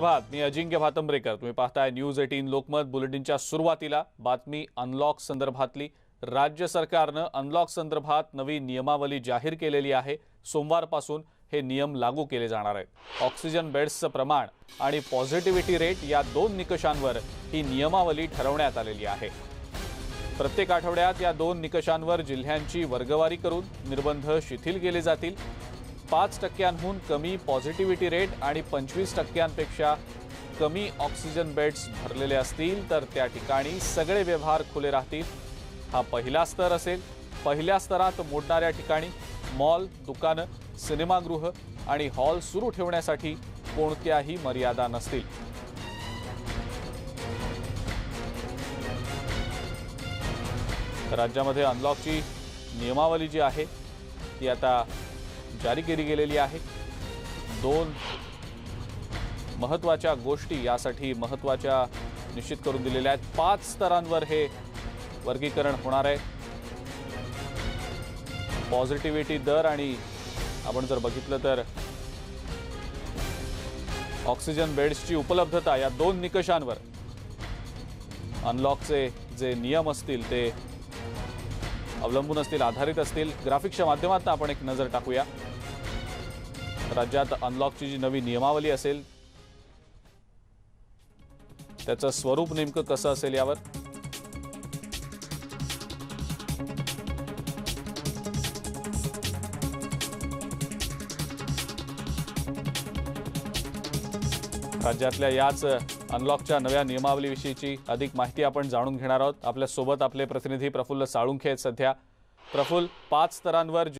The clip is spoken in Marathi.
धन्यवाद. मी अजिंक्य भातंब्रेकर. तुम्ही पाहताय न्यूज एटीन लोकमत बुलेटिनच्या सुरुवातीला बातमी अनलॉक संदर्भातली. राज्य सरकारनं अनलॉक संदर्भात नवी नियमावली जाहीर केलेली आहे. सोमवारपासून हे नियम लागू केले जाणार आहेत. ऑक्सिजन बेड्सचं प्रमाण आणि पॉझिटिव्हिटी रेट या दोन निकषांवर ही नियमावली ठरवण्यात आलेली आहे. प्रत्येक आठवड्यात या दोन निकषांवर जिल्ह्यांची वर्गवारी करून निर्बंध शिथिल केले जातील. पाच टक्क्यांहून कमी पॉझिटिव्हिटी रेट आणि पंचवीस टक्क्यांपेक्षा कमी ऑक्सिजन बेड्स भरलेले असतील तर त्या ठिकाणी सगळे व्यवहार खुले राहतील. हा पहिला स्तर असेल. पहिल्या स्तरात मोडणाऱ्या ठिकाणी मॉल दुकानं सिनेमागृह आणि हॉल सुरू ठेवण्यासाठी कोणत्याही मर्यादा नसतील. राज्यामध्ये अनलॉकची नियमावली जी आहे ती आता जारी केली गेलेली आहे. दोन महत्त्वाच्या गोष्टी यासाठी महत्त्वाच्या निश्चित करून दिलेल्या आहेत. पाच स्तरांवर हे वर्गीकरण होणार आहे. पॉझिटिव्हिटी दर आणि आपण जर बघितलं तर ऑक्सिजन बेड्सची उपलब्धता या दोन निकषांवर अनलॉकचे जे नियम असतील ते अवलंबून असतील आधारित असतील. ग्राफिक्सच्या माध्यमातून आपण एक नजर टाकूया. राज्यात अनलॉकची जी नवी नियमावली असेल त्याचं स्वरूप नेमकं कसं असेल यावर? राज्यातल्या याच अनलॉकच्या नव्या नियमावलीविषयीची अधिक माहिती आपण जाणून घेणार आहोत. आपल्यासोबत आपले प्रतिनिधी प्रफुल्ल साळुंखे आहेत सध्या. प्रफुल्ल पाच स्तरांवर